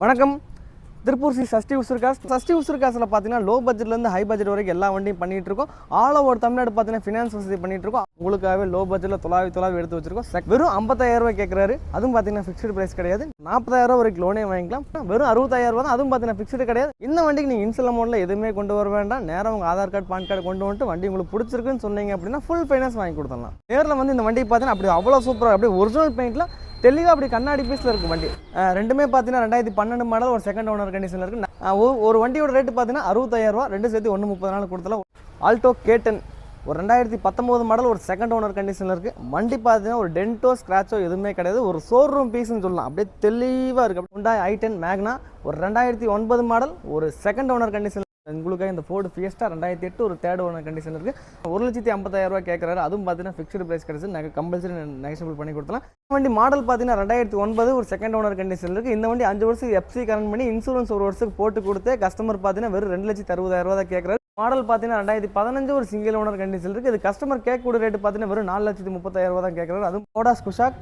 வணக்கம். Tiruppur C Sashti used cars. Sashti உசுர்காஸில் பார்த்தீங்கன்னா லோ பட்ஜெட்லேருந்து ஹை பட்ஜெட் வரைக்கும் எல்லா வண்டியும் பண்ணிகிட்டு இருக்கோம். ஆல் ஓவர் தமிழ்நாடு பார்த்தீங்கன்னா ஃபினான்ஸ் வசதி பண்ணிட்டு இருக்கோம். உங்களுக்காகவே லோ பட்ஜெட்டில் தொலாவி தொலாவி எடுத்து வச்சிருக்கோம். வெறும் 55000 ரூபாய் கேட்குறாரு அதுவும் பார்த்தீங்கன்னா ஃபிக்ஸ்டு ப்ரைஸ் கிடையாது. நாற்பதாயிரம் ரூபா வரைக்கும் லோனே வாங்கிக்கலாம். வெறும் அறுபத்தாயிரம் ரூபா தான். அதுவும் பார்த்தீங்கன்னா ஃபிக்ஸ்டு கிடையாது. இந்த வண்டிக்கு நீங்கள் இன்சல் அமௌண்ட்டில் எதுவுமே கொண்டு வர வேண்டாம். நேரம் உங்கள் ஆதார் கார்டு பான் கார்டு கொண்டு வந்துட்டு வண்டி உங்களுக்கு பிடிச்சிருக்குன்னு சொன்னீங்க அப்படின்னா ஃபுல் ஃபைனான்ஸ் வாங்கி கொடுத்துடலாம். நேரில் வந்து இந்த வண்டி பார்த்தீங்கன்னா அப்படி அவ்வளோ சூப்பராக அப்படியே ஒரிஜினல் பெயிண்ட்டில் தெளிவாக அப்படி கண்ணாடி பீஸில் இருக்கும் வண்டி. ரெண்டுமே பார்த்தீங்கன்னா ரெண்டாயிரத்தி பன்னெண்டு மாடல் ஒரு செகண்ட் ஓனர் கண்டிஷனில் இருக்குது ஒரு- வண்டியோட ரேட்டு பார்த்தீங்கன்னா அறுபத்தாயிரம் ரெண்டு சேர்த்து ஒன்று முப்பது நாள் கொடுத்தலாம் ஆல்டோ கேட்டன் ஒரு ரெண்டாயிரத்தி பத்தொம்போது மாடல் ஒரு செகண்ட் ஓனர் கண்டிஷனில் இருக்குது வண்டி பார்த்தீங்கன்னா ஒரு டென்ட்டோ ஸ்க்ராச்சோ எதுவுமே கிடையாது. ஒரு ஷோரூம் பீஸ்னு சொல்லலாம். அப்படியே தெளிவாக இருக்குது ஹுண்டாய் ஐ டென் மேக்னா ஒரு ரெண்டாயிரத்தி ஒன்பது மாடல் ஒரு செகண்ட் ஓனர் கண்டிஷன் உங்களுக்காக இந்த ஃபோர்டு ஃபியஸ்டா ரெண்டாயிரத்தி எட்டு ஒரு தேர்ட் ஓனர் கண்டிஷன் இருக்குது ஒரு லட்சத்தி ஐம்பத்தாயிரம் ரூபா கேட்குறாரு அதுவும் பார்த்தீங்கன்னா ஃபிக்ஸ்டு ப்ரைஸ் கிடைச்சு நாங்கள் கம்பல்சரி நெகசபிள் பண்ணி கொடுத்தலாம் வண்டி மாடல் பார்த்தீங்கன்னா ரெண்டாயிரத்தி ஒன்பது ஒரு செகண்ட் ஓனர் கண்டிஷன் இருக்குது இந்த வண்டி அஞ்சு வருஷம் எஃப்சி கரண்ட் பண்ணி இன்சூரன்ஸ் ஒரு வருஷத்துக்கு போட்டு கொடுத்து கஸ்டமர் பார்த்தீங்கன்னா வெறும் ரெண்டு லட்சத்தி அறுபதாயிரம் ரூபா தான் கேட்குறாரு மாடல் பார்த்தீங்கன்னா ரெண்டாயிரத்தி பதினஞ்சு ஒரு சிங்கிள் ஓனர் கண்டிஷன் இருக்குது இது கஸ்டமர் கேட்கக்கூடிய ரேட்டு பார்த்தீங்கன்னா வெறும் நாலு லட்சத்தி முப்பத்தாயிரம் ரூபா தான் கேட்குறாரு அதுவும் கோடாஸ் குஷாக்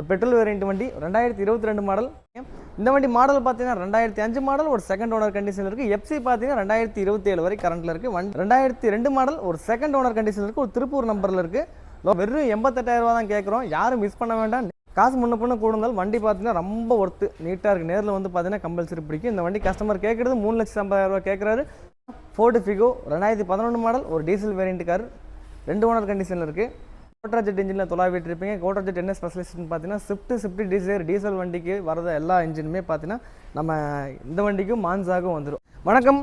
ஒரு பெட்ரோல் வேரியண்ட் வண்டி ரெண்டாயிரத்தி இருபத்தி ரெண்டு மாடல் இந்த வண்டி மாடல் பார்த்தீங்கன்னா ரெண்டாயிரத்தி அஞ்சு மாடல் ஒரு செகண்ட் ஓனர் கண்டிஷன் இருக்குது எஃப்சி பார்த்தீங்கன்னா ரெண்டாயிரத்தி இருபத்தி ஏழு வரை கரண்ட்டில் இருக்குது வண்டி ரெண்டாயிரத்தி ரெண்டு மாடல் ஒரு செகண்ட் ஓனர் கண்டிஷன் இருக்குது ஒரு திருப்பூர் நம்பரில் இருக்குது வெறும் எண்பத்தெட்டாயிரம் ரூபா தான் கேட்குறோம் யாரும் மிஸ் பண்ண வேண்டாம். காசு முன்ன பின்ன கூட இருந்தாலும் வண்டி பார்த்தீங்கன்னா ரொம்ப ஒர்த்து நீட்டாக இருக்குது நேரில் வந்து பார்த்தீங்கன்னா கம்பல்சரி பிடிக்கும். இந்த வண்டி கஸ்டமர் கேட்குறது மூணு லட்சத்தி ஐம்பதாயிரம் ரூபா கேட்குறாரு ஃபோர்டு ஃபிகோ ரெண்டாயிரத்தி பதினொன்று மாடல் ஒரு டீசல் வேரியண்ட் கார் ரெண்டு ஓனர் கண்டிஷனில் இருக்குது கோட்ராஜெட் இன்ஜினில் தொலாவிட்டு இருப்பீங்க கோட்ராஜெட் என்ன ஸ்பெஷலிஸ்ட்னு பார்த்தீங்கன்னா ஸ்விஃப்ட் ஸ்விஃப்ட் டிசைர் டீசல் வண்டிக்கு வரத எல்லா இன்ஜினுமே பார்த்தீங்கன்னா நம்ம இந்த வண்டிக்கும் மான்ஸாகவும் வந்துடும் வணக்கம்.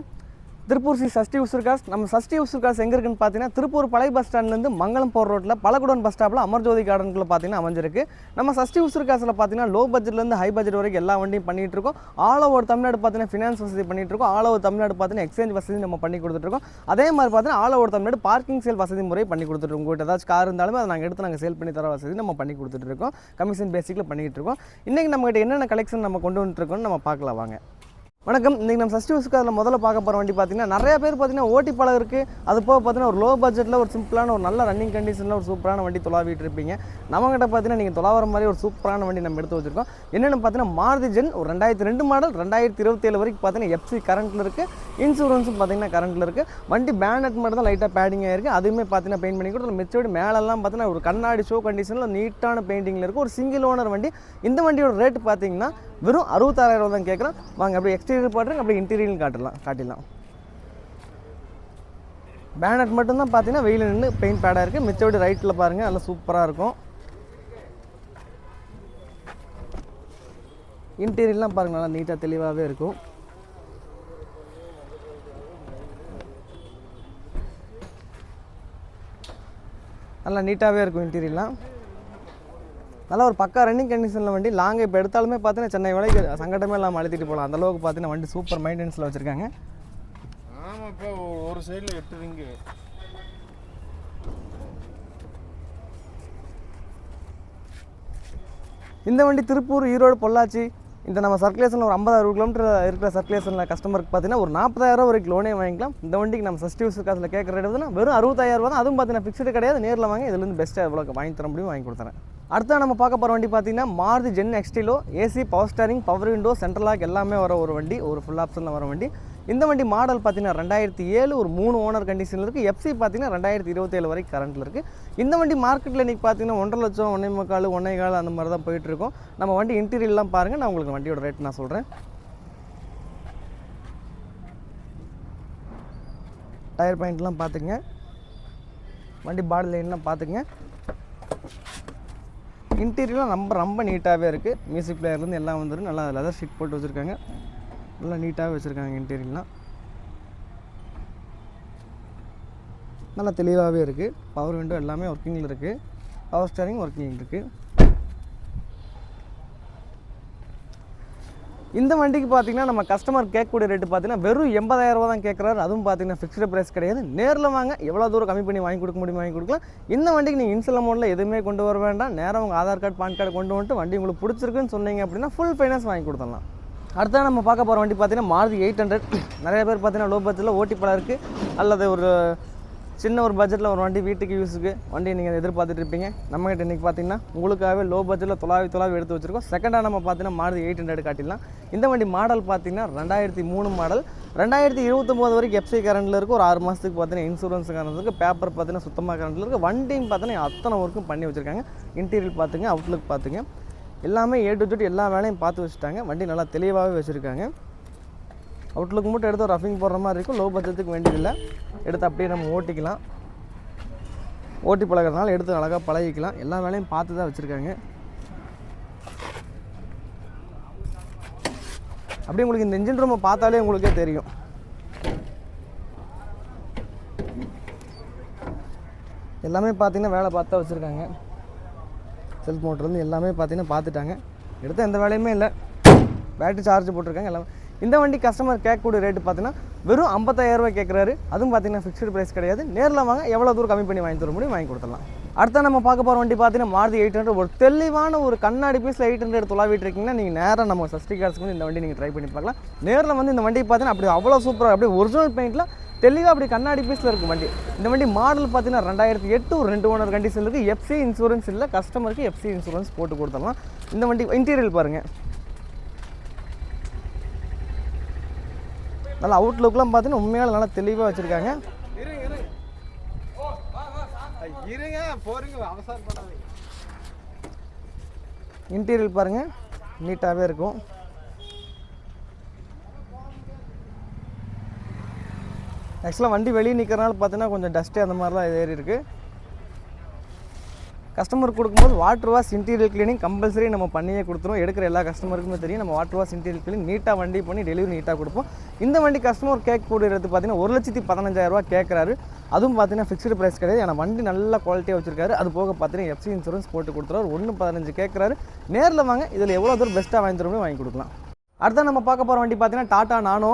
Tiruppur C Sashti used cars. நம்ம சஷ்டி உசுர்காஸ் எங்கே இருக்குன்னு பார்த்தீங்கன்னா திருப்பூர் பழைய பஸ் ஸ்டாண்ட்லேருந்து மங்களம் போகிற ரோட்டில் பழகுடன் பஸ் ஸ்டாப்பில் அமர்ஜோதி கார்டனுக்குள்ள பார்த்தீங்கன்னா அமைஞ்சிருக்கு. நம்ம சஷ்டி உசுர்காஸில் பார்த்தீங்கன்னா லோ பட்ஜெட்லேருந்து ஹை பட்ஜெட் வரைக்கும் எல்லா வண்டியும் பண்ணிகிட்டு இருக்கோம். ஆல் ஓவர் தமிழ்நாடு பார்த்தீங்கன்னா ஃபினான்ஸ் வசதி பண்ணிட்டு இருக்கோம். ஆல் ஓவர் தமிழ்நாடு பார்த்தீங்கன்னா எக்ஸ்சேஞ்ச் வசதி நம்ம பண்ணி கொடுத்துட்ருக்கோம் அதே மாதிரி பார்த்தீங்கன்னா all over Tamil Nadu parking sale வசதி முறை பண்ணி கொடுத்துருக்கோம் உங்கள்கிட்ட ஏதாச்சும் கார் இருந்தாலுமே அதை நாங்கள் எடுத்து நாங்கள் சேல் பண்ணி தர வசதி நம்ம பண்ணி கொடுத்துட்டு இருக்கோம். கமிஷன் பேசிக்கில் பண்ணிகிட்டு இருக்கோம். இன்றைக்கி நம்மகிட்ட என்னென்ன கலெக்ஷன் நம்ம கொண்டு வந்துட்டுருக்கோம்னு நம்ம பார்க்கலாம். வாங்க. வணக்கம். இன்றைக்கி நம்ம சஷ்டி அதில் முதல்ல பார்க்க போகிற வண்டி பார்த்தீங்கன்னா நிறைய பேர் பார்த்தீங்கன்னா ஓட்டி பழம் இருக்குது அது போக பார்த்தீங்கன்னா ஒரு லோ பட்ஜெட்டில் ஒரு சிம்பிளான ஒரு நல்ல ரன்னிங் கண்டிஷனில் ஒரு சூப்பரான வண்டி தொலாவிட்டு இருப்பீங்க. நம்மகிட்ட பார்த்தீங்கன்னா நீங்கள் தொலாவர மாதிரி ஒரு சூப்பரான வண்டி நம்ம எடுத்து வச்சிருக்கோம். என்னென்னு பார்த்தீங்கன்னா மாருதி ஜென் ஒரு ரெண்டாயிரத்தி ரெண்டு மாடல் ரெண்டாயிரத்தி இருபத்தேழு வரைக்கும் பார்த்தீங்கன்னா எஃப்சி கரண்ட்டில் இருக்குது இன்சூரன்ஸும் பார்த்தீங்கன்னா கரண்ட்டில் இருக்குது வண்டி பேனட் மட்டும் தான் லைட்டாக பேடிங் ஆயிருக்கு. அதுவுமே பார்த்தீங்கன்னா பெயிண்ட் பண்ணி கொடுத்து மிச்சபடி மேலெல்லாம் பார்த்தீங்கன்னா ஒரு கண்ணாடி ஷோ கண்டிஷனில் நீட்டான பெயிண்டிங்கில் இருக்குது ஒரு சிங்கிள் ஓனர் வண்டி. இந்த வண்டியோட ரேட் பார்த்தீங்கன்னா வெறும் அறுபத்தாறாயிரம் தான் கேட்குறோம் வாங்க அப்படியே எக்ஸ்டீரியர் பாட்டுங்க அப்படியே இன்டீரியரும் காட்டலாம் காட்டிடலாம். பேனட் மட்டும்தான் பார்த்தீங்கன்னா வெயில் நின்று பெயிண்ட் பேடாக இருக்குது மிச்சபடி ரைட்டில் பாருங்கள் நல்லா சூப்பராக இருக்கும். இன்டீரியர்லாம் பாருங்கள் நல்லா நீட்டாக தெளிவாகவே இருக்கும். நல்லா நீட்டாகவே இருக்கும் இன்டீரியர்லாம் நல்லா ஒரு பக்கா ரன்னிங் கண்டிஷனில் வண்டி. லாங் இப்போ எடுத்தாலுமே பார்த்தீங்கன்னா சென்னை வரைக்கு சங்கடமே இல்லாமல் அழுத்திட்டு போகலாம் அந்த அளவுக்கு பார்த்தீங்கன்னா வண்டி சூப்பர் மெயின்டெனன்ஸில் வச்சுருக்காங்க. ஆமாப்பா ஒரு சைடில் எட்டு ரிங்கு இந்த வண்டி திருப்பூர் ஈரோடு பொள்ளாச்சி இந்த நம்ம சர்க்குலேஷனில் ஒரு ஐம்பது அறுபது கிலோமீட்டர் இருக்கிற சர்க்குலேஷனில் கஸ்டமருக்கு பார்த்தீங்கன்னா ஒரு நாற்பதாயிரம் வரைக்கும் லோனே வாங்கிக்கலாம். இந்த வண்டிக்கு நம்ம சஸ்டி யூஸ் காசில் கேட்குற ரேட் வெறும் அறுபத்தாயிரம் ரூபா தான். அதுவும் பார்த்தீங்கன்னா ஃபிக்ஸ்டு கிடையாது. நேரில் வாங்க. இதுலேருந்து பெஸ்ட்டாக எவ்வளோ வாங்கி தர முடியும் வாங்கி கொடுத்துறேன். அடுத்து நம்ம பார்க்க போகிற வண்டி பார்த்தீங்கன்னா Maruti Zen எக்ஸ்டிலோ AC power steering power window central lock எல்லாமே வர ஒரு வண்டி ஒரு ஃபுல் ஆப்ஷனில் வர வண்டி. இந்த வண்டி மாடல் பார்த்தீங்கன்னா ரெண்டாயிரத்தி ஏழு ஒரு மூணு ஓனர் கண்டிஷனில் இருக்குது எஃப்சி பார்த்தீங்கன்னா ரெண்டாயிரத்தி இருபத்தேழு வரைக்கும் கரண்ட்டில் இருக்குது இந்த வண்டி மார்க்கெட்டில் இன்றைக்கி பார்த்தீங்கன்னா ஒன்றரை லட்சம் ஒன்றே முக்கால் ஒன்றே கால் அந்த மாதிரி தான் போயிட்டுருக்கோம் நம்ம வண்டி இன்டீரியர்லாம் பாருங்கள் நான் உங்களுக்கு வண்டியோட ரேட் நான் சொல்கிறேன் டயர் பாயிண்ட்லாம் பார்த்துங்க வண்டி பாடி லைன்லாம் பார்த்துங்க இன்டீரியர்லாம் ரொம்ப ரொம்ப நீட்டாகவே இருக்குது மியூசிக் பிளேயர்லேருந்து எல்லாம் வந்துடும் நல்லா லெதர் ஷீட் போட்டு வச்சுருக்காங்க. நல்லா நீட்டாகவே வச்சுருக்காங்க இன்டீரியர்லாம் நல்லா தெளிவாகவே இருக்குது பவர் விண்டோ எல்லாமே ஒர்க்கிங்கில் இருக்குது பவர் ஸ்டேரிங் ஒர்க்கிங் இருக்குது இந்த வண்டிக்கு பார்த்தீங்கன்னா நம்ம கஸ்டமர் கேட்கக்கூடிய ரேட்டு பார்த்தீங்கன்னா வெறும் எண்பதாயிரம் ரூபா தான் கேட்குறாரு. அதுவும் பார்த்தீங்கன்னா ஃபிக்ஸ்டு ப்ரைஸ் கிடையாது. நேரில் வாங்க எவ்வளோ தூரம் கம்மி பண்ணி வாங்கி கொடுக்க முடியும் வாங்கி கொடுக்கலாம். இந்த வண்டிக்கு நீங்கள் இன்சல் அமௌண்ட்டில் எதுவுமே கொண்டு வர வேண்டாம். நேரம் உங்கள் ஆதார் கார்டு பான் கார்டு கொண்டு வந்துட்டு வண்டி உங்களுக்கு பிடிச்சிருக்குன்னு சொன்னீங்க அப்படின்னா ஃபுல் ஃபைனான்ஸ் வாங்கி கொடுத்துடலாம். அடுத்ததாக நம்ம பார்க்க போகிற வண்டி பார்த்தீங்கன்னா மாருதி எயிட் ஹண்ட்ரட். நிறைய பேர் பார்த்தீங்கன்னா லோ பட்ஜெட்டில் ஓட்டி படம் இருக்குது அல்லது ஒரு சின்ன ஒரு பட்ஜெட்டில் ஒரு வண்டி வீட்டுக்கு யூஸுக்கு வண்டி நீங்கள் எதிர்பார்த்துட்டு இருப்பீங்க. நம்மகிட்ட இன்றைக்கி பார்த்தீங்கன்னா உங்களுக்காகவே லோ பட்ஜெட்டில் தொலாவி தொலாவி எடுத்து வச்சுருக்கோம். செகண்டாக நம்ம பார்த்தீங்கன்னா மாடல் எயிட் ஹண்ட்ரட் காட்டிடலாம். இந்த வண்டி மாடல் பார்த்தீங்கன்னா ரெண்டாயிரத்தி மூணு மாடல் ரெண்டாயிரத்தி இருபத்தொம்போது வரைக்கும் எஃப்சி கரண்டில் இருக்குது ஒரு ஆறு மாதத்துக்கு பார்த்தீங்கன்னா இன்சூரன்ஸ் கரண்ட் இருக்குது பேப்பர் பார்த்தீங்கன்னா சுத்தமாக கரண்டில் இருக்குது வண்டியும் பார்த்தீங்கன்னா அத்தனை ஒர்க்கும் பண்ணி வச்சுருக்காங்க. இன்டீரியர் பார்த்துங்க அவுட்லுக் பார்த்துங்க எல்லாமே ஏ டு ஜெட் எல்லா வேலையும் பார்த்து வச்சுட்டாங்க. வண்டி நல்லா தெளிவாகவே வச்சுருக்காங்க. அவுட்லுக் மட்டும் எடுத்து ரஃபிங் போடுற மாதிரி இருக்கும். லோ பட்ஜெட்டுக்கு வேண்டியதில்லை. எடுத்து அப்படியே நம்ம ஓட்டிக்கலாம். ஓட்டி பழகிறதுனால எடுத்து அழகாக பழகிக்கலாம். எல்லா வேலையும் பார்த்து தான் வச்சுருக்காங்க. அப்படியே உங்களுக்கு இந்த இன்ஜின் ரூமை பார்த்தாலே உங்களுக்கே தெரியும். எல்லாமே பார்த்தீங்கன்னா வேலை பார்த்தா வச்சுருக்காங்க. செல்ஃப் மோட்டர்லேருந்து எல்லாமே பார்த்தீங்கன்னா பார்த்துட்டாங்க. எடுத்த எந்த வேலையுமே இல்லை. பேட்டரி சார்ஜ் போட்டிருக்காங்க. எல்லாமே இந்த வண்டி கஸ்டமர் கேட்கக்கூடிய ரேட்டு பார்த்தீங்கன்னா வெறும் 55000 ரூபாய் கேட்குறாரு. அதுவும் பார்த்தீங்கன்னா ஃபிக்ஸ்டு ப்ரைஸ் கிடையாது. நேரில் வாங்க எவ்வளோ தூரம் கம்மி பண்ணி வாங்கி தர முடியும் வாங்கி கொடுத்துடலாம். அடுத்த நம்ம பார்க்க போகிற வண்டி பார்த்தீங்கன்னா மாருதி எயிட் ஹண்ட்ரட். ஒரு தெளிவான ஒரு கண்ணாடி பீஸில் எயிட் ஹண்ட்ரட் தொலாவிட்டு இருக்கீங்கன்னா நீங்கள் நேராக நம்ம சஸ்டி கார்ஸ்க்கு வந்து இந்த வண்டி நீங்கள் ட்ரை பண்ணி பார்க்கலாம். நேரில் வந்து இந்த வண்டி பார்த்தீங்கன்னா அப்படி அவ்வளோ சூப்பராக அப்படியே ஒரிஜினல் பெயிண்டில் தெளிவாக அப்படி கண்ணாடி பீஸில் இருக்கும் வண்டி. இந்த வண்டி மாடல் பார்த்தீங்கன்னா ரெண்டாயிரத்தி எட்டு ஒரு ரெண்டு ஓனர் கண்டிஷன் இருக்குது எஃப்சி இன்சூரன்ஸ் இல்லை கஸ்டமருக்கு எஃப்சி இன்சூரன்ஸ் போட்டு கொடுத்துடலாம். இந்த வண்டி இன்டீரியல் பாருங்கள் நல்லா அவுட்லுக்லாம் பார்த்தீங்கன்னா உண்மையால நல்லா தெளிவாக வச்சுருக்காங்க. இன்டீரியல் பாருங்கள் நீட்டாகவே இருக்கும். ஆக்சுவலாக வண்டி வெளியே நிற்கிறனால பார்த்தீங்கன்னா கொஞ்சம் டஸ்ட்டு அந்த மாதிரிலாம் ஏறி இருக்குது கஸ்டமர் கொடுக்கும்போது water wash interior cleaning compulsory நம்ம பண்ணியே கொடுத்துருவோம். எடுக்கிற எல்லா கஸ்டமருக்குமே தெரியும். நம்ம வாட்டர் வாஷ் இன்டீரியல் கிளீன் நீட்டாக வண்டி பண்ணி டெலிவரி நீட்டாக கொடுப்போம். இந்த வண்டி கஸ்டமர் கேக் போடுறது பார்த்தீங்கன்னா ஒரு லட்சத்தி பதினஞ்சாயிரரூவா கேட்குறாரு. அதுவும் பார்த்தீங்கன்னா ஃபிக்ஸ்டு ப்ரைஸ் கிடையாது. ஏன்னா வண்டி நல்ல குவாலிட்டியாக வச்சிருக்காரு. அது போக பார்த்தீங்கன்னா எஃப்சி இன்சூரன்ஸ் போட்டு கொடுத்துருவார். ஒன்று பதினஞ்சு கேட்குறாரு. நேரில் வாங்க. இதில் எவ்வளோ தூரம் பெஸ்ட்டாக வாங்கி தருமோ வாங்கி கொடுக்கலாம். அடுத்த நம்ம பார்க்க போகிற வண்டி பார்த்தீங்கன்னா டாட்டா நானோ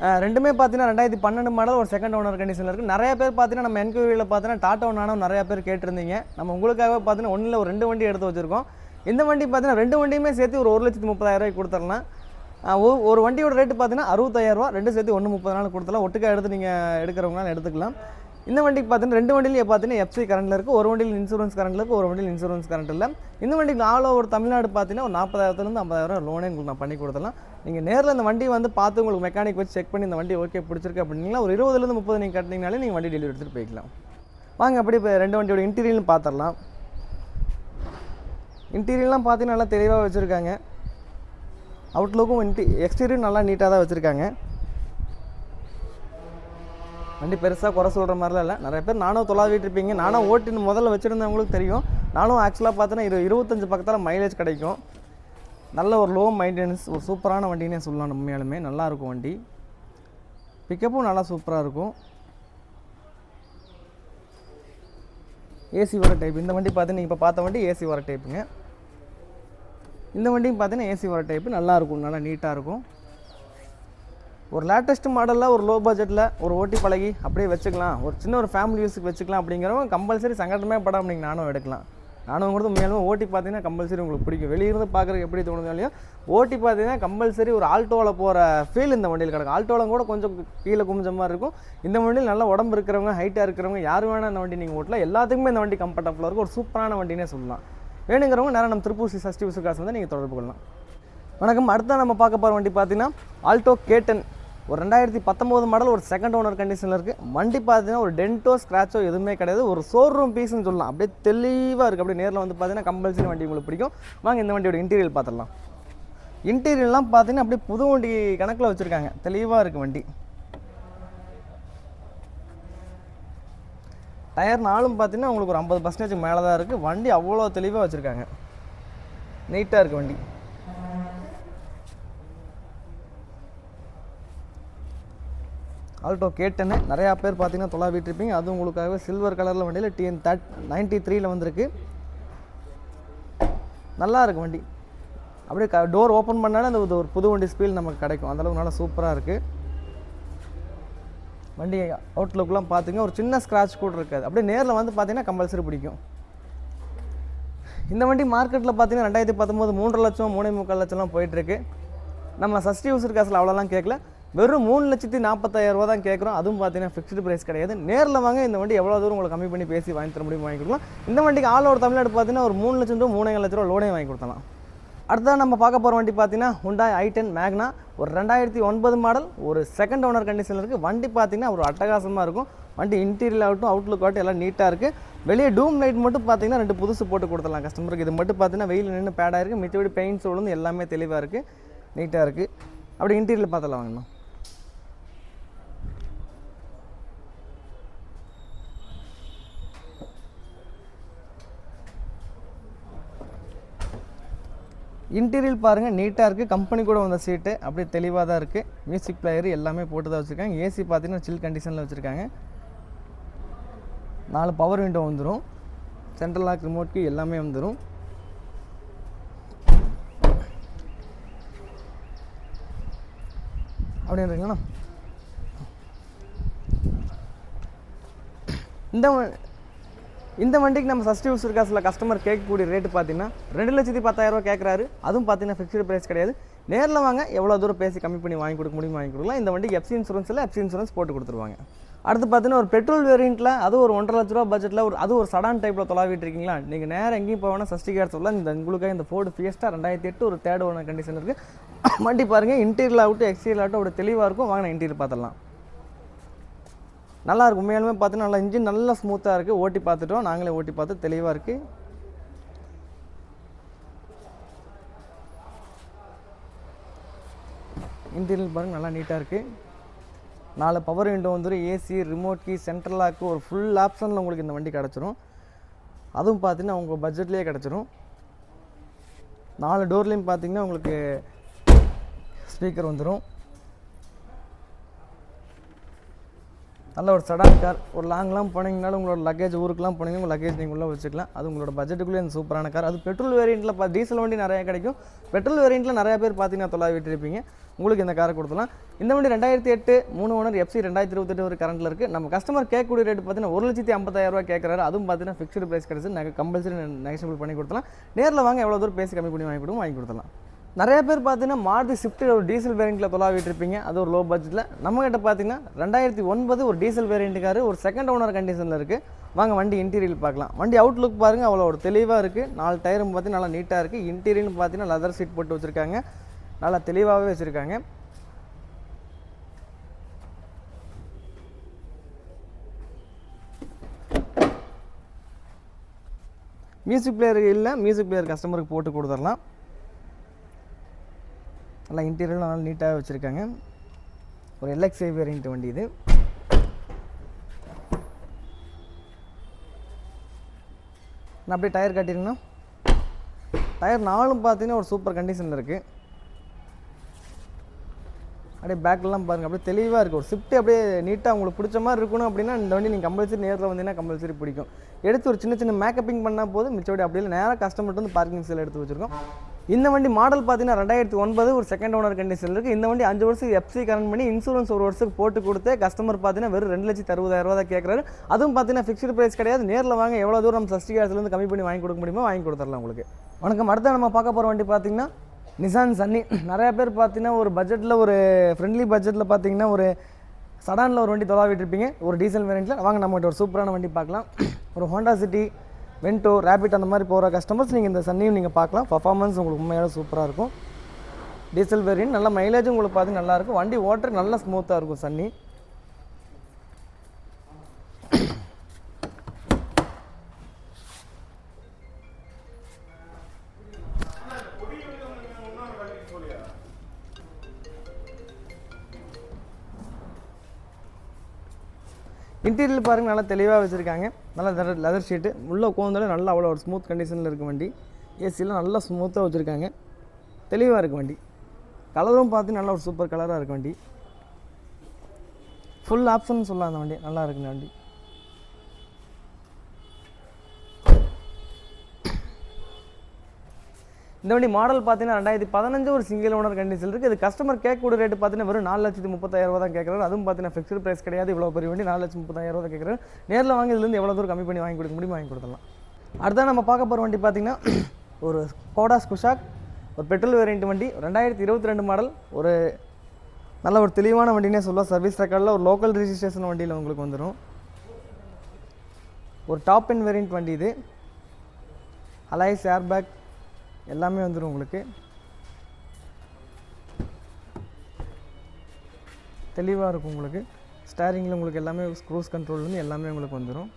ரெண்டுமே பார்த்தீங்கன்னா ரெண்டாயிரத்தி பன்னெண்டு மாடல் ஒரு செகண்ட் ஓனர் கண்டிஷனில் இருக்குது நிறைய பேர் பார்த்தீங்கன்னா நம்ம என்கொயரியில் பார்த்தீங்கன்னா டாட்டா நானோ நிறைய பேர் கேட்டிருந்தீங்க. நம்ம உங்களுக்காக பார்த்தீங்கன்னா ஒன்றில் ஒரு ரெண்டு வண்டி எடுத்து வச்சுருக்கோம். இந்த வண்டி பார்த்தீங்கன்னா ரெண்டு வண்டியுமே சேர்த்து ஒரு ஒரு லட்சத்து முப்பதாயிரம் கொடுத்துடலாம். ஒரு- வண்டியோட ரேட்டு பார்த்தீங்கன்னா அறுபத்தாயிரரூவா ரெண்டு சேர்த்து ஒன்று முப்பது நாள் கொடுத்தலாம் ஒட்டுக்காக எடுத்து நீங்கள் எடுக்கிறவங்களால எடுத்துக்கலாம். இந்த வண்டிக்கு பார்த்தீங்கன்னா ரெண்டு வண்டியிலேயே பார்த்தீங்கன்னா எஃப்சி கரண்டில் இருக்குது ஒரு வண்டியில் இன்சூரன்ஸ் கரண்டில் இருக்குது ஒரு வண்டியில் இன்சூரன்ஸ் கரண்ட் இல்லை இந்த வண்டிக்கு ஆல் ஓவர் தமிழ்நாடு பார்த்தீங்கன்னா ஒரு நாற்பதாயிரத்துலேருந்து ஐம்பதாயிரம் லோனே உங்களுக்கு நான் பண்ணி கொடுத்துடலாம். நீங்கள் நேரில் இந்த வண்டி வந்து பார்த்து உங்களுக்கு மெக்கானிக் வச்சு செக் பண்ணி இந்த வண்டி ஓகே பிடிச்சிருக்கு அப்படின்னா ஒரு இருபதுலேருந்து முப்பது நீங்கள் கட்டினீங்கனாலே நீங்கள் வண்டி டெலிவரி எடுத்துகிட்டு போய்க்கலாம். வாங்க அப்படி இப்போ ரெண்டு வண்டியோட இன்டீரியலும் பார்த்துடலாம் இன்டீரியர்லாம் பார்த்தீங்கன்னா நல்லா தெளிவாக வச்சுருக்காங்க. அவுட்லுக்கும் இன்டி எக்ஸ்டீரியரும் நல்லா நீட்டாக தான் வச்சுருக்காங்க. வண்டி பெருசாக குறை சொல்கிற மாதிரிலாம் இல்லை. நிறைய பேர் நானும் தொலாவிட்டு இருப்பீங்க. நானும் ஓட்டின்னு முதல்ல வச்சுருந்தவங்களுக்கு தெரியும். நானும் ஆக்சுவலாக பார்த்தோன்னா இரு இருபத்தஞ்சு பக்கத்தில் மைலேஜ் கிடைக்கும். நல்ல ஒரு லோ மைண்டெனன்ஸ் ஒரு சூப்பரான வண்டினே சொல்லலாம் உண்மையாலுமே. நல்லாயிருக்கும் வண்டி. பிக்கப்பும் நல்லா சூப்பராக இருக்கும். ஏசி வர டைப் இந்த வண்டி பார்த்தீங்கன்னா இப்போ பார்த்த வண்டி ஏசி வர டைப்புங்க இந்த வண்டியும் பார்த்தீங்கன்னா ஏசி வர டைப்பு நல்லாயிருக்கும் நல்லா நீட்டாக இருக்கும். ஒரு லேட்டஸ்ட் மாடலில் ஒரு லோ பட்ஜெட்டில் ஒரு ஓட்டி பழகி அப்படியே வச்சுக்கலாம். ஒரு சின்ன ஒரு ஃபேமிலி யூஸுக்கு வச்சுக்கலாம் அப்படிங்கிறவங்க கம்பல்சரி சங்கடமே படம் நீங்கள் நானும் எடுக்கலாம். நானும் கூட மேலும் ஓட்டி பார்த்தீங்கன்னா கம்பல்சரி உங்களுக்கு பிடிக்கும். வெளியிருந்து பார்க்குறதுக்கு எப்படி தோணுதோ இல்லையோ ஓட்டி பார்த்தீங்கன்னா கம்பல்சரி ஒரு ஆல்டோவில் போகிற ஃபீல் இந்த வண்டியில் கிடக்கும். ஆல்டோவில் கூட கொஞ்சம் கீழே குமிஞ்ச மாதிரி இருக்கும். இந்த வண்டியில் நல்ல உடம்பு இருக்கிறவங்க ஹைட்டாக இருக்கிறவங்க யார் வேணால் இந்த வண்டி நீங்கள் ஓட்டலாம். எல்லாத்துக்குமே இந்த வண்டி கம்ஃபர்டபுளாக இருக்கும். ஒரு சூப்பரான வண்டினே சொல்லலாம். வேணுங்கிறவங்க நேரம் நம்ம திருப்பூர் ஸ்ரீ சஷ்டி விசுகாசம் வந்து நீங்கள் தொடர்பு கொள்ளலாம். வணக்கம். அடுத்த நம்ம பார்க்க போகிற வண்டி பார்த்தீங்கன்னா ஆல்டோ கேட்டன் ஒரு ரெண்டாயிரத்தி பத்தொம்போது மாடல் ஒரு செகண்ட் ஓனர் கண்டிஷனில் இருக்குது வண்டி பார்த்தீங்கன்னா ஒரு டென்ட்டோ ஸ்க்ராச்சோ எதுவுமே கிடையாது. ஒரு ஷோரூம் பீஸ்னு சொல்லலாம். அப்படியே தெளிவாக இருக்குது அப்படியே நேரில் வந்து பார்த்தீங்கன்னா கம்பல்சரி வண்டி உங்களுக்கு பிடிக்கும். வாங்க இந்த வண்டியோட இன்டீரியல் பார்த்துடலாம். இன்டீரியர்லாம் பார்த்தீங்கன்னா அப்படியே புது வண்டி கணக்கில் வச்சுருக்காங்க. தெளிவாக இருக்குது வண்டி. டயர் நாளும் பார்த்தீங்கன்னா உங்களுக்கு ஒரு ஐம்பது பர்சன்டேஜ் மேலே தான் இருக்குது வண்டி அவ்வளோ தெளிவாக வச்சுருக்காங்க. நீட்டாக இருக்குது வண்டி. ஆல்டோ கேட்டேன்னு நிறையா பேர் பார்த்தீங்கன்னா தொலா இருப்பீங்க அதுவும் உங்களுக்காகவே சில்வர் கலரில் வண்டியில் டிஎன் தேர்ட் நைன்ட்டி த்ரீயில் வந்திருக்கு. நல்லா இருக்குது வண்டி. அப்படியே க டோர் ஓப்பன் பண்ணாலே அந்த ஒரு புது வண்டி ஸ்பீல் நமக்கு கிடைக்கும். அந்தளவுக்கு நல்லா சூப்பராக இருக்குது வண்டி அவுட்லுக்லாம் பார்த்துங்க ஒரு சின்ன ஸ்க்ராட்ச் கூட இருக்காது. அப்படியே நேரில் வந்து பார்த்தீங்கன்னா கம்பல்சரி பிடிக்கும். இந்த வண்டி மார்க்கெட்டில் பார்த்தீங்கன்னா ரெண்டாயிரத்தி பத்தொம்போது மூன்று லட்சம் மூணே முக்கால் லட்சம்லாம் போயிட்டுருக்கு. நம்ம சஸ்டி யூசர் காசில் அவ்வளோலாம் கேட்கல. வெறும் மூணு லட்சத்தி நாற்பத்தாயிரம் ரூபா தான் கேட்குறோம். அதுவும் பார்த்தீங்கன்னா ஃபிக்ஸ்டு ப்ரைஸ் கிடையாது. நேரில் வாங்க இந்த வண்டி எவ்வளோ தூரம் உங்களுக்கு கம்மி பண்ணி பேசி வாங்கி தர முடியும் வாங்கி கொடுக்கலாம். இந்த வண்டிக்கு ஆல் ஓவர் தமிழ்நாடு பார்த்தீங்கன்னா ஒரு மூணு லட்சம் ரூபா மூணு லட்ச ரூபா லோனே வாங்கி கொடுத்தலாம் அடுத்ததான் நம்ம பார்க்க போகிற வண்டி பார்த்தீங்கன்னா ஹுண்டாய் ஐ டென் மேக்னா ஒரு ரெண்டாயிரத்தி ஒன்பது மாடல் ஒரு செகண்ட் ஓனர் கண்டிஷனில் இருக்குது வண்டி பார்த்தீங்கன்னா ஒரு அட்டகாசமாக இருக்கும். வண்டி இன்டீரியர் ஆகட்டும் அவுட்லுக் ஆகட்டும் எல்லாம் நீட்டாக இருக்குது வெளியே டூம் லைட் மட்டும் பார்த்தீங்கன்னா ரெண்டு புதுசு போட்டு கொடுத்துடலாம் கஸ்டமருக்கு இது மட்டும் பார்த்தீங்கன்னா வெயில் நின்று பேடாக இருக்குது மிச்சபடி பெயிண்ட்ஸ் விழுந்து எல்லாமே தெளிவாக இருக்குது நீட்டாக இருக்குது அப்படி இன்டீரியர் பார்த்தலாம் வாங்கணும் இன்டீரியல் பாருங்கள் நீட்டாக இருக்குது கம்பெனி கூட வந்த சீட்டு அப்படியே தெளிவாக தான் இருக்குது மியூசிக் பிளேயர் எல்லாமே போட்டு தான் வச்சுருக்காங்க. ஏசி பார்த்தீங்கன்னா சில் கண்டிஷனில் வச்சுருக்காங்க. நாலு பவர் விண்டோ வந்துடும் சென்ட்ரல் லாக் ரிமோட்க்கு எல்லாமே வந்துடும் அப்படின்றீங்களா இந்த இந்த வண்டிக்கு நம்ம சஸ்டி யூஸ் இருக்காசில் கஸ்டமர் கேட்கக்கூடிய ரேட்டு பார்த்தீங்கன்னா ரெண்டு லட்சத்தி பத்தாயிரரூவா கேட்குறாரு அதுவும் பார்த்தீங்கன்னா ஃபிக்ஸ்டு ப்ரைஸ் கிடையாது. நேரில் வாங்க எவ்வளோ தூரம் பேசி கம்மி பண்ணி வாங்கி கொடுக்க முடியுமோ வாங்கி கொடுக்கலாம். இந்த வண்டிக்கு எஃப்சி இன்சூரன்ஸில் எஃப்சி இன்சூரன்ஸ் போட்டு கொடுத்துருவாங்க. அடுத்து பார்த்தீங்கன்னா ஒரு பெட்ரோல் வேரியண்ட்டில் அது ஒரு ஒன்றரை லட்ச ரூபா பட்ஜெட்டில் ஒரு அது ஒரு சடான் டைப்பில் தொலாவிட்டு இருக்கீங்களா? நீங்கள் நேரம் எங்கேயும் போவேனா சஸ்டி கார்டு சொல்லலாம் இந்த உங்களுக்காக இந்த ஃபோர்டு ஃபியஸ்ட்டாக ரெண்டாயிரத்தி எட்டு ஒரு தேர்ட் ஓன கண்டிஷன் இருக்குது வண்டி பாருங்கள் இன்டீரியர் ஆகட்டும் எக்ஸ்டீரியர் ஆகட்டும் ஒரு தெளிவாக இருக்கும். வாங்க இன்டீரியர் பார்த்துடலாம். நல்லா இருக்கும் உண்மையாலுமே பார்த்தீங்கன்னா நல்லா இன்ஜின் நல்லா ஸ்மூத்தாக இருக்குது ஓட்டி பார்த்துட்டோம். நாங்களே ஓட்டி பார்த்து தெளிவாக இருக்குது இன்டீரியல் பாருங்க நல்லா நீட்டாக இருக்குது நாலு பவர் விண்டோ வந்துடும் AC remote key central lock ஒரு ஃபுல் ஆப்ஷனில் உங்களுக்கு இந்த வண்டி கிடச்சிரும். அதுவும் பார்த்தீங்கன்னா உங்கள் பட்ஜெட்லேயே கிடச்சிரும். நாலு டோர்லேயும் பார்த்தீங்கன்னா உங்களுக்கு ஸ்பீக்கர் வந்துடும் நல்ல ஒரு சடான் கார் ஒரு லாங்லாம் போனீங்கனாலும் உங்களோட லக்கேஜ் ஊருக்குலாம் போனீங்கன்னா உங்கள் லக்கேஜ் நீங்கள் உள்ளே வச்சுக்கலாம். அது உங்களோட பட்ஜெட்டுக்குள்ளே இந்த சூப்பரான கார் அது பெட்ரோல் வேரியண்ட்டில் பா டீசல் வண்டி நிறையா கிடைக்கும். பெட்ரோல் வேரியண்ட்டில் நிறையா பேர் பார்த்தீங்கன்னா தொலை விட்டுருப்பீங்க. உங்களுக்கு இந்த காரை கொடுத்துலாம் இந்த வண்டி ரெண்டாயிரத்தி எட்டு மூணு ஓனர் எஃப்சி ரெண்டாயிரத்தி இருபத்தெட்டு ஒரு கரண்ட்டில் இருக்குது நம்ம கஸ்டமர் கேட்கக்கூடிய ரேட் பார்த்தீங்கன்னா ஒரு லட்சத்தி ஐம்பத்தாயிரம் ரூபா கேட்குறாரு. அதுவும் பார்த்தீங்கன்னா ஃபிக்ஸ்டு ப்ரைஸ் கிடச்சி நாங்கள் கம்பல்சரி நெகஷியபிள் பண்ணி கொடுத்தலாம் நேரில் வாங்க எவ்வளோ தூரம் பேசி கம்மி பண்ணி வாங்கி கொடுங்க வாங்கி கொடுத்துலாம் நிறைய பேர் பார்த்தீங்கன்னா மாருதி ஸ்விஃப்ட் ஒரு டீசல் வேரியண்ட்டில் தொலாவிட்டு இருப்பீங்க அது ஒரு லோ பட்ஜெட்டில் நம்மகிட்ட பார்த்தீங்கன்னா ரெண்டாயிரத்தி ஒன்பது ஒரு டீசல் வேரியண்ட்டுக்காரு ஒரு செகண்ட் ஓனர் கண்டிஷனில் இருக்குது வாங்க வண்டி இன்டீரியல் பார்க்கலாம். வண்டி அவுட்லுக் பாருங்கள் அவ்வளோ ஒரு தெளிவாக இருக்குது நாலு டயரும் பார்த்தீங்கன்னா நல்லா நீட்டாக இருக்குது இன்டீரியர்னு பார்த்தீங்கன்னா லெதர் சீட் போட்டு வச்சுருக்காங்க. நல்லா தெளிவாகவே வச்சுருக்காங்க. மியூசிக் பிளேயர் இல்லை மியூசிக் பிளேயர் கஸ்டமருக்கு போட்டு கொடுத்துடலாம். நல்லா இன்டீரியரும் நல்லா நீட்டாக வச்சுருக்காங்க. ஒரு எல்எக்ஸ்ஐ வேரியன்ட் வண்டி இது. நான் அப்படியே டயர் காட்டிருங்கண்ணா டயர் நாலும் பார்த்தீங்கன்னா ஒரு சூப்பர் கண்டிஷனில் இருக்குது அப்படியே பேக்லாம் பாருங்கள் அப்படியே தெளிவாக இருக்குது ஒரு ஸ்விஃப்ட் அப்படியே நீட்டாக உங்களுக்கு பிடிச்ச மாதிரி இருக்கணும் அப்படின்னா இந்த வண்டி நீங்கள் கம்பல்சரி நேரில் வந்தீங்கன்னா கம்பல்சரி பிடிக்கும். எடுத்து ஒரு சின்ன சின்ன மேக்கப்பிங் பண்ணால் போதும். மிச்சபடி அப்படியே இல்லை நேராக கஸ்டமர்கிட்ட வந்து பார்க்கிங் சேல் எடுத்து வச்சுருக்கோம். இந்த வண்டி மாடல் பார்த்தீங்கன்னா ரெண்டாயிரத்தி ஒன்பது ஒரு செகண்ட் ஓனர் கண்டிஷன் இருக்குது இந்த வண்டி அஞ்சு வருஷம் எஃப்சி கரண்ட் பண்ணி இன்சூரன்ஸ் ஒரு வருஷத்துக்கு போட்டு கொடுத்து கஸ்டமர் பார்த்தீங்கன்னா வெறும் ரெண்டு லட்சத்தி அறுபதாயிரம் ரூபா தான் கேட்குறாரு அதுவும் பார்த்தீங்கன்னா ஃபிக்ஸ்டு ப்ரைஸ் கிடையாது. நேரில் வாங்க எவ்வளோ தூரம் நம்ம சஸ்டி காசுலேருந்து கம்மி பண்ணி வாங்கி கொடுக்க முடியுமோ வாங்கி கொடுத்துடலாம் உங்களுக்கு. வணக்கம். அடுத்த நம்ம பார்க்க போகிற வண்டி பார்த்தீங்கன்னா நிசான் சன்னி நிறையா பேர் பார்த்தீங்கன்னா ஒரு பட்ஜெட்டில் ஒரு ஃப்ரெண்ட்லி பட்ஜெட்டில் பார்த்தீங்கன்னா ஒரு சடானில் ஒரு வண்டி தொலாவிட்டு இருப்பீங்க. ஒரு டீசல் வேரியண்ட்டில் வாங்க நம்மகிட்ட ஒரு சூப்பரான வண்டி பார்க்கலாம். ஒரு ஹோண்டா சிட்டி வென்டோ ரேபிட் அந்த மாதிரி போகிற கஸ்டமர்ஸ் நீங்கள் இந்த சன்னியும் நீங்கள் பார்க்கலாம். பர்ஃபார்மன்ஸ் உங்களுக்கு உண்மையாக சூப்பராக இருக்கும். டீசல் வேரியன்ட் நல்ல மைலேஜும் உங்களுக்கு பார்த்து நல்லா இருக்கும். வண்டி ஓட்டுறதுக்கு நல்லா ஸ்மூத்தாக இருக்கும் சன்னி. மெட்டீரியல் பாருங்க நல்லா தெளிவாக வச்சுருக்காங்க. நல்லா லெதர் லெதர் ஷீட்டு உள்ளே உட்காந்தாலும் நல்லா அவ்வளோ ஒரு ஸ்மூத் கண்டிஷனில் இருக்குது வண்டி. ஏசிலாம் நல்லா ஸ்மூத்தாக வச்சுருக்காங்க. தெளிவாக இருக்குது வண்டி. கலரும் பார்த்து நல்லா ஒரு சூப்பர் கலராக இருக்குது வண்டி. ஃபுல் ஆப்ஷன் சொல்லலாம் அந்த வண்டி. நல்லா இருக்குங்க வண்டி. இந்த வண்டி மாடல் பார்த்தீங்கன்னா ரெண்டாயிரத்தி பதினஞ்சு ஒரு சிங்கிள் ஓனர் கண்டிஷன் இருக்குது இது கஸ்டமர் கேட்கக்கூடிய ரேட்டு பார்த்தீங்கன்னா வெறும் நாலு லட்சத்தி முப்பத்தாயிரம் ரூபா தான் கேட்குறாரு. அதுவும் பார்த்தீங்கன்னா ஃபிக்ஸ்டு ப்ரைஸ் கிடையாது. இவ்வளோ பெரிய வண்டி நாலு லட்சம் முப்பத்தாயிரம் ரூபா தான் கேட்குறாரு. நேரில் வாங்கி இதுலேருந்து எவ்வளோ தூரம் கம்மி பண்ணி வாங்கி கொடுக்க முடியுமோ வாங்கி கொடுத்துடலாம். அடுத்தா நம்ம பார்க்க போகிற வண்டி பார்த்தீங்கன்னா ஒரு கோடாஸ் குஷாக் ஒரு பெட்ரோல் வேரியண்ட் வண்டி ரெண்டாயிரத்தி இருபத்தி ரெண்டு மாடல் ஒரு நல்ல ஒரு தெளிவான வண்டினே சொல்லலாம். சர்வீஸ் ரெக்கார்டில் ஒரு லோக்கல் ரிஜிஸ்ட்ரேஷன் வண்டியில் உங்களுக்கு வந்துடும் ஒரு டாப் அண்ட் வேரியண்ட் வண்டி இது. அலைஸ் ஏர்பேக் எல்லாமே வந்துடும் உங்களுக்கு. தெளிவாக இருக்கும் உங்களுக்கு. ஸ்டேரிங்கில் உங்களுக்கு எல்லாமே க்ரூஸ் கண்ட்ரோல்லேருந்து எல்லாமே உங்களுக்கு வந்துடும்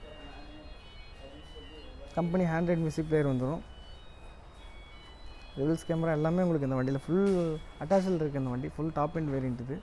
கம்பெனி ஹேண்ட்ரைட் மியூசிக் பிளேயர் வந்துடும் ரிவல்ஸ் கேமரா எல்லாமே உங்களுக்கு இந்த வண்டியில் ஃபுல் அட்டாச்சில் இருக்குது இந்த வண்டி. ஃபுல் டாப் அண்ட் வேரியண்ட் இது.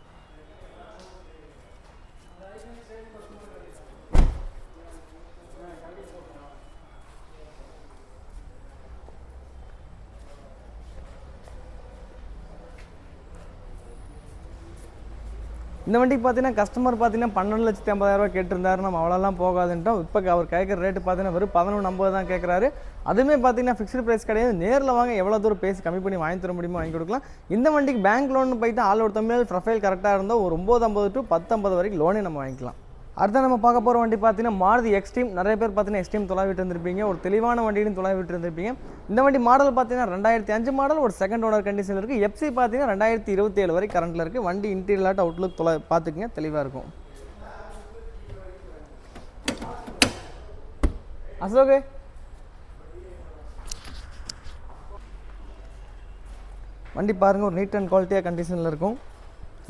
இந்த வண்டிக்கு பார்த்தீங்கன்னா கஸ்டமர் பார்த்தீங்கன்னா பன்னெண்டு லட்சத்தி ஐம்பதாயிரரூவா கேட்டிருந்தாரு. நம்ம அவ்வளோலாம் போகாதுன்ட்டோம். இப்போ அவர் கேட்குற ரேட்டு பார்த்தீங்கன்னா வெறும் பதினொன்று ஐம்பது தான் கேட்குறாரு. அதுவுமே பார்த்தீங்கன்னா ஃபிக்ஸ்டு ப்ரைஸ் கிடையாது நேரில் வாங்க எவ்வளோ தூரம் பேசி கம்மி பண்ணி வாங்கி தர முடியுமோ வாங்கி கொடுக்கலாம். இந்த வண்டிக்கு பேங்க் லோன் போயிட்டு ஆள் ஒரு தமிழ் ப்ரொஃபைல் கரெக்டாக இருந்தால் ஒரு ஒம்பது ஐம்பது டு பத்தொம்பது வரைக்கும் லோனே நம்ம வாங்கிக்கலாம். அடுத்த நம்ம பார்க்க போகிற வண்டி பார்த்தீங்கன்னா மாருதி எக்ஸ்ட்ரீம் நிறைய பேர் பார்த்தீங்கன்னா எக்ஸ்ட்ரீம் தொலைவிட்டு இருந்திருப்பீங்க. ஒரு தெளிவான வண்டியும் தொலைவிட்டு இருந்திருப்பீங்க. இந்த வண்டி மாடல் பார்த்தீங்கன்னா ரெண்டாயிரத்தி அஞ்சு மாடல் ஒரு செகண்ட் ஓனர் கண்டிஷனில் இருக்குது எஃப்சி பார்த்தீங்கன்னா ரெண்டாயிரத்தி இருபத்தி ஏழு வரை கரண்ட்டில் இருக்குது வண்டி இன்டீரியலாட் அவுட்லுக் தொலை பார்த்துக்குங்க தெளிவாக இருக்கும். அசோக். வண்டி பாருங்கள் ஒரு நீட் அண்ட் குவாலிட்டியாக கண்டிஷனில் இருக்கும்.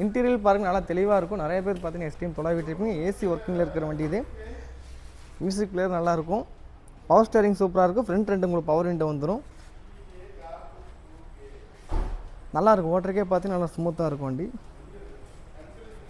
இன்டீரியல் பாருங்கள் நல்லா தெளிவாக இருக்கும். நிறைய பேர் பார்த்தீங்கன்னா எஸ்டிஎம் தொலைவிட்டு இருப்பீங்க ஏசி ஒர்க்கிங்கில் இருக்கிற வண்டி இது. மியூசிக் பிளேயர் நல்லாயிருக்கும் பவர் ஸ்டேரிங் சூப்பராக இருக்கும். ஃப்ரண்ட் ரெண்டு உங்களுக்கு பவர் விண்டோ வந்துடும் நல்லாயிருக்கும் ஓட்டருக்கே பார்த்தீங்கன்னா நல்லா ஸ்மூத்தாக இருக்கும் வண்டி.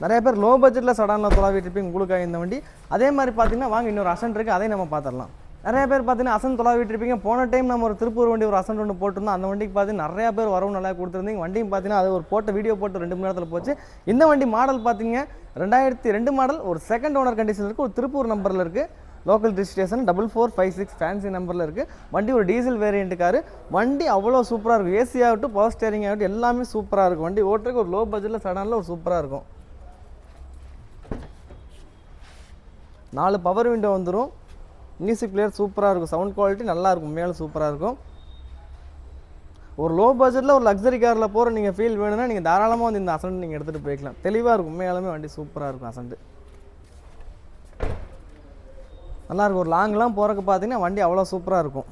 நிறைய பேர் லோ பட்ஜெட்டில் சடனில் தொலைவிட்டு இருப்பீங்க. உங்களுக்காக இந்த வண்டி. அதே மாதிரி பார்த்தீங்கன்னா வாங்க இன்னொரு அசன்ட் இருக்குது அதையும் நம்ம பார்த்துடலாம். நிறைய பேர் பார்த்தீங்கன்னா அசன் தொலைவிட்டு இருப்பீங்க. போன டைம் நம்ம ஒரு திருப்பூர் வண்டி ஒரு அசன் ஒன்று போட்டிருந்தோம். அந்த வண்டிக்கு பார்த்தீங்கன்னா நிறைய பேர் வரவு நல்லா கொடுத்துருந்தீங்க. வண்டியும் பார்த்தீங்கன்னா அது ஒரு போட்ட வீடியோ போட்டு ரெண்டு மணி நேரத்தில் போச்சு. இந்த வண்டி மாடல் பார்த்தீங்க ரெண்டாயிரத்தி ரெண்டு மாடல் ஒரு செகண்ட் ஓனர் கண்டிஷன் இருக்குது ஒரு திருப்பூர் நம்பரில் இருக்குது local registration double four five six fancy நம்பரில் இருக்குது வண்டி ஒரு டீசல் வேரியண்ட்டு காரு வண்டி அவ்வளோ சூப்பராக இருக்கும். ஏசி ஆகட்டும் பவர் ஸ்டேரிங் ஆகட்டும் எல்லாமே சூப்பராக இருக்கும். வண்டி ஓட்டுறதுக்கு ஒரு லோ பட்ஜெட்டில் சடனில் ஒரு சூப்பராக இருக்கும். நாலு பவர் விண்டோ வந்துடும் மியூசிக் பிளேயர் சூப்பராக இருக்கும். சவுண்ட் குவாலிட்டி நல்லாயிருக்கும் இருக்கும். சூப்பராக இருக்கும். ஒரு லோ பட்ஜெட்டில் ஒரு லக்ஸரி காரில் போகிற நீங்கள் ஃபீல் வேணும்னா நீங்கள் தாராளமாக வந்து இந்த அசண்ட் நீங்கள் எடுத்துகிட்டு போய்க்கலாம். தெளிவாக இருக்கும். உண்மையாலுமே வண்டி சூப்பராக இருக்கும் அசண்ட்டு நல்லாயிருக்கும் ஒரு லாங்லாம் போகிறக்கு பார்த்தீங்கன்னா வண்டி அவ்வளோ சூப்பராக இருக்கும்.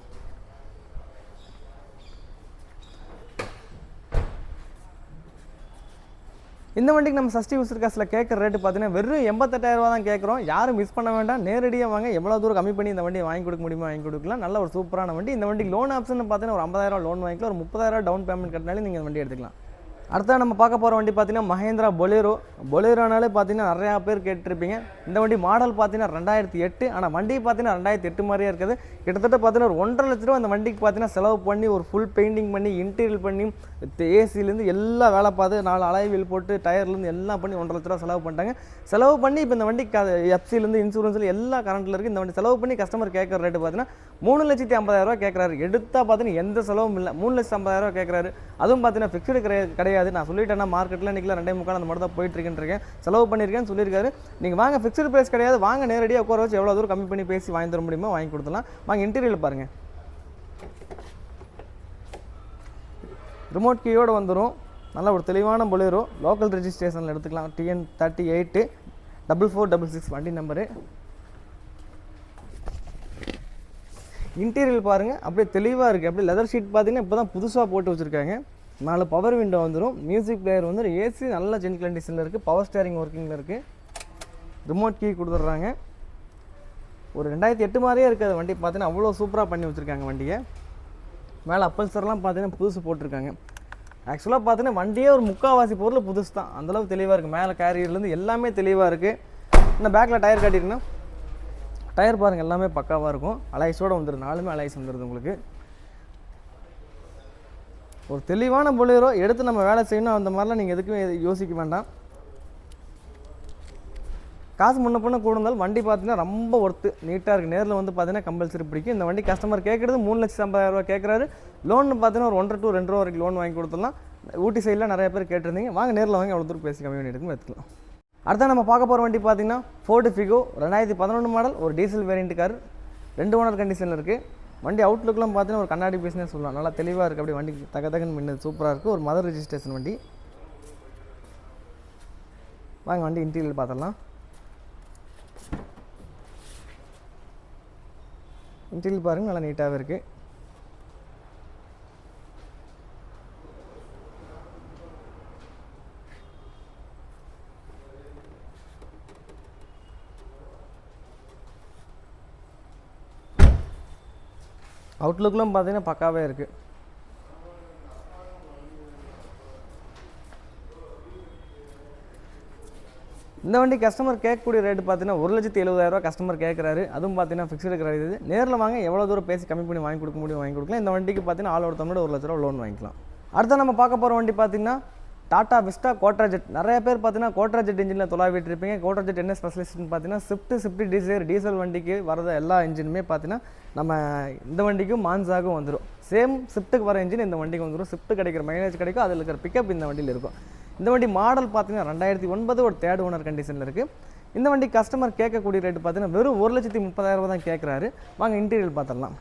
இந்த வண்டிக்கு நம்ம சஷ்டி மிஸ்டர் காசில் கேட்குற ரேட்டு பார்த்தீங்கன்னா வெறும் எண்பத்தெட்டாயிரம் ரூபா தான் கேட்குறோம். யாரும் மிஸ் பண்ண வேண்டாம். நேரடியாக வாங்க. எவ்வளோ தூரம் கம்மி பண்ணி இந்த வண்டியை வாங்கி கொடுக்க முடியுமோ வாங்கி கொடுக்கலாம். நல்ல ஒரு சூப்பரான வண்டி. இந்த வண்டிக்கு லோன் ஆப்ஷன் பார்த்தீங்கன்னா ஒரு ஐம்பதாயிரம் லோன் வாங்கிக்கலாம். ஒரு முப்பதாயிரம் டவுன் பேமெண்ட் கட்டினாலே நீங்கள் இந்த வண்டி எடுத்துக்கலாம். அடுத்ததாக நம்ம பார்க்க போகிற வண்டி பார்த்தீங்கன்னா மஹேந்திரா பொலேரோ பொலேரோனாலே பார்த்தீங்கன்னா நிறையா பேர் கேட்டிருப்பீங்க. இந்த வண்டி மாடல் பார்த்தீங்கன்னா ரெண்டாயிரத்தி எட்டு. ஆனால் வண்டி பார்த்தீங்கன்னா ரெண்டாயிரத்தி எட்டு மாதிரியே இருக்குது. கிட்டத்தட்ட பார்த்தீங்கன்னா ஒரு ஒன்றரை லட்ச ரூபா அந்த வண்டிக்கு பார்த்தீங்கன்னா செலவு பண்ணி ஒரு ஃபுல் பெயிண்டிங் பண்ணி இன்டீரியல் பண்ணி ஏசிலேருந்து எல்லா வேலை பார்த்து நாலு அலைவில் போட்டு டயர்லேருந்து எல்லாம் பண்ணி ஒன்றரை லட்ச ரூபா செலவு பண்ணிட்டாங்க. செலவு பண்ணி இப்போ இந்த வண்டிக்கு எஃப்சிலேருந்து இன்சூரன்ஸில் எல்லா கரண்ட்டில் இருக்குது இந்த வண்டி செலவு பண்ணி கஸ்டமர் கேட்குற ரேட்டு பார்த்தீங்கன்னா மூணு லட்சத்தி ஐம்பதாயிரரூபா கேட்குறாரு. எடுத்தால் பார்த்தீங்கன்னா எந்த செலவும் இல்லை. மூணு லட்சத்தி ஐம்பதாயிரரூபா கேட்குறாரு. அதுவும் பார்த்தீங்கன்னா ஃபிக்ஸ்டு கிடையாது. கிடையாது. நான் சொல்லிட்டேன்னா மார்க்கெட்டில் இன்றைக்கி ரெண்டே முக்கால் அந்த மாதிரி தான் போயிட்டு இருக்கேன் செலவு பண்ணியிருக்கேன்னு சொல்லியிருக்காரு. நீங்கள் வாங்க ஃபிக்ஸ்டு ப்ரைஸ் கிடையாது. வாங்க நேரடியாக உட்கார வச்சு எவ்வளோ தூரம் கம்மி பண்ணி பேசி வாங்கி தர முடியுமோ வாங்கி கொடுத்துலாம் வாங்க இன்டீரியல் பாருங்கள் ரிமோட் கீயோடு வந்துடும் நல்ல ஒரு தெளிவான பொலேரோ லோக்கல் ரெஜிஸ்ட்ரேஷனில் எடுத்துக்கலாம். TN thirty eight double four double six வண்டி நம்பரு இன்டீரியல் பாருங்கள் அப்படியே தெளிவாக இருக்குது அப்படியே லெதர் ஷீட் பார்த்தீங்கன்னா இப்போ தான் புதுசாக போட்டு வச்சுருக்காங்க. நாலு பவர் விண்டோ வந்துடும் மியூசிக் பிளேயர் வந்து ஏசி நல்ல ஜென் கண்டிஷனில் இருக்குது பவர் ஸ்டேரிங் ஒர்க்கிங்கில் இருக்குது ரிமோட் கீ கொடுத்துட்றாங்க. ஒரு ரெண்டாயிரத்தி எட்டு மாதிரியே இருக்குது வண்டி. பார்த்தீங்கன்னா அவ்வளோ சூப்பராக பண்ணி வச்சுருக்காங்க வண்டியை. மேலே அப்பல்சர்லாம் பார்த்தீங்கன்னா புதுசு போட்டிருக்காங்க. ஆக்சுவலாக பார்த்தீங்கன்னா வண்டியே ஒரு முக்கால்வாசி பொருள் புதுசு தான். அந்தளவுக்கு தெளிவாக இருக்குது மேலே கேரியர்லேருந்து எல்லாமே தெளிவாக இருக்குது இந்த பேக்கில் டயர் காட்டியிருக்குன்னா டயர் பாருங்கள் எல்லாமே பக்காவாக இருக்கும். அலைஸோடு வந்துடும் நாலுமே அலைஸ் வந்துடுது உங்களுக்கு. ஒரு தெளிவான பொலியரோ எடுத்து நம்ம வேலை செய்யணும் அந்த மாதிரிலாம் நீங்கள் எதுக்குமே யோசிக்க வேண்டாம். காசு முன்ன பண்ண கூட இருந்தாலும் வண்டி பார்த்தீங்கன்னா ரொம்ப ஒர்த்து நீட்டாக இருக்குது நேரில் வந்து பார்த்தீங்கன்னா கம்பல்சரி பிடிக்கும். இந்த வண்டி கஸ்டமர் கேட்குறது மூணு லட்சம் ஐம்பதாயிரரூவா கேட்குறாரு. லோன் பார்த்தீங்கன்னா ஒரு ஒன்றரை டூ ரெண்டு ரூபா வரைக்கும் லோன் வாங்கி கொடுத்துடலாம். ஊட்டி சைடில் நிறைய பேர் கேட்டிருந்தீங்க. வாங்க நேரில் வாங்கி. அவ்வளோ தூரம் பேசி கம்மி பண்ணி எடுத்துக்கலாம். அடுத்த நம்ம பார்க்க போகிற வண்டி பார்த்தீங்கன்னா ஃபோர்டு ஃபிகோ ரெண்டாயிரத்தி பதினொன்று மாடல் ஒரு டீசல் வேரியண்ட் கார் ரெண்டு ஓனர் கண்டிஷனில் இருக்குது வண்டி அவுட்லுக்லாம் பார்த்தீங்கன்னா ஒரு கண்ணாடி பீஸ்னே சொல்லலாம். நல்லா தெளிவாக இருக்குது அப்படி வண்டி தக தகன்னு மின்னது. சூப்பராக இருக்குது ஒரு மதர் ரெஜிஸ்ட்ரேஷன் வண்டி. வாங்க வண்டி இன்டீரியர் பார்த்துடலாம். இன்டீரியர் பாருங்கள் நல்லா நீட்டாகவே இருக்குது அவுட்லுக்லாம் பார்த்தீங்கன்னா பக்காவே இருக்குது இந்த வண்டி கஸ்டமர் கேட்கக்கூடிய ரேட்டு பார்த்தீங்கன்னா ஒரு லட்சத்தி எழுபதாயிரரூவா கஸ்டமர் கேட்குறாரு. அதுவும் பார்த்தீங்கன்னா ஃபிக்ஸ்டு கிராய் இது நேரில் வாங்க எவ்வளோ தூரம் பேசி கம்மி பண்ணி வாங்கி கொடுக்க முடியும் வாங்கி கொடுக்கலாம். இந்த வண்டிக்கு பார்த்தீங்கன்னா ஆள் ஒருத்தவங்களோட ஒரு லட்ச ரூபா லோன் வாங்கிக்கலாம். அடுத்த நம்ம பார்க்க போகிற வண்டி பார்த்தீங்கன்னா டாடா விஸ்டா கோட்ராஜெட் நிறைய பேர் பார்த்தீங்கன்னா கோட்ராஜெட் இன்ஜினில் தொலாவிட்டு இருப்பீங்க கோட்ராஜெட் என்ன ஸ்பெஷலிஸ்ட்னு பார்த்தீங்கன்னா ஸ்விஃப்ட் ஸ்விஃப்ட் டிசைர் டீசல் வண்டிக்கு வரத எல்லா இன்ஜினுமே பார்த்தீங்கன்னா நம்ம இந்த வண்டிக்கும் மான்சாகும் வந்துடும் சேம் ஸ்விஃப்ட்டுக்கு வர இன்ஜின் இந்த வண்டிக்கு வந்துடும் ஸ்விஃப்ட் கிடைக்கிற மைலேஜ் கிடைக்கும். அதில் இருக்கிற பிக்கப் இந்த வண்டியில் இருக்கும். இந்த வண்டி மாடல் பார்த்தீங்கன்னா ரெண்டாயிரத்தி ஒன்பது ஒரு தேர்ட் ஓனர் கண்டிஷனில் இருக்குது இந்த வண்டி கஸ்டமர் கேட்கக்கூடிய ரேட்டு பார்த்தீங்கன்னா வெறும் ஒரு லட்சத்தி முப்பதாயிரம் ரூபா தான் கேட்குறாரு. வாங்க இன்டீரியர் பார்த்துடலாம்.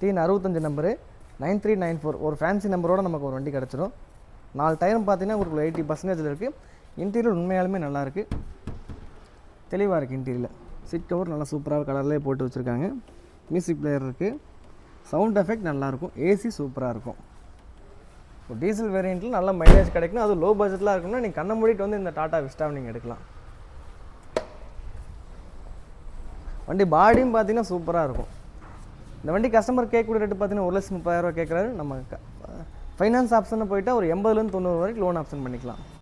டிஎன் அறுபத்தஞ்சு number nine three nine four ஒரு ஃபேன்சி நம்பரோட நமக்கு ஒரு வண்டி கிடச்சிடும் நாலு டயரும் பார்த்தீங்கன்னா உங்களுக்கு எயிட்டி பர்சன்டேஜில் இருக்குது இன்டீரியர் உண்மையாலுமே நல்லா இருக்குது தெளிவாக இருக்குது இன்டீரியரில் சீட் கவர் நல்லா சூப்பராக கலர்லேயே போட்டு வச்சுருக்காங்க. மியூசிக் பிளேயர் இருக்குது சவுண்ட் எஃபெக்ட் நல்லாயிருக்கும் ஏசி சூப்பராக இருக்கும். இப்போ டீசல் வேரியண்ட்டில் நல்ல மைலேஜ் கிடைக்கும் அது லோ பட்ஜெட்டில் இருக்கணும்னா நீங்கள் கண்ணை மூடிட்டு வந்து இந்த டாட்டா விஸ்டாவை நீங்கள் எடுக்கலாம். வண்டி பாடியும் பார்த்தீங்கன்னா சூப்பராக இருக்கும். இந்த வண்டி கஸ்டமர் கேட்கக்கூடிய ரேட்டு பார்த்தீங்கன்னா ஒரு லட்சம் முப்பதாயிரரூவா கேட்குறாரு நம்ம ஃபைனான்ஸ் ஆப்ஷன் போயிட்டா ஒரு எண்பதுலேருந்து தொண்ணூறு வரைக்கும் லோன் ஆப்ஷன் பண்ணிக்கலாம்.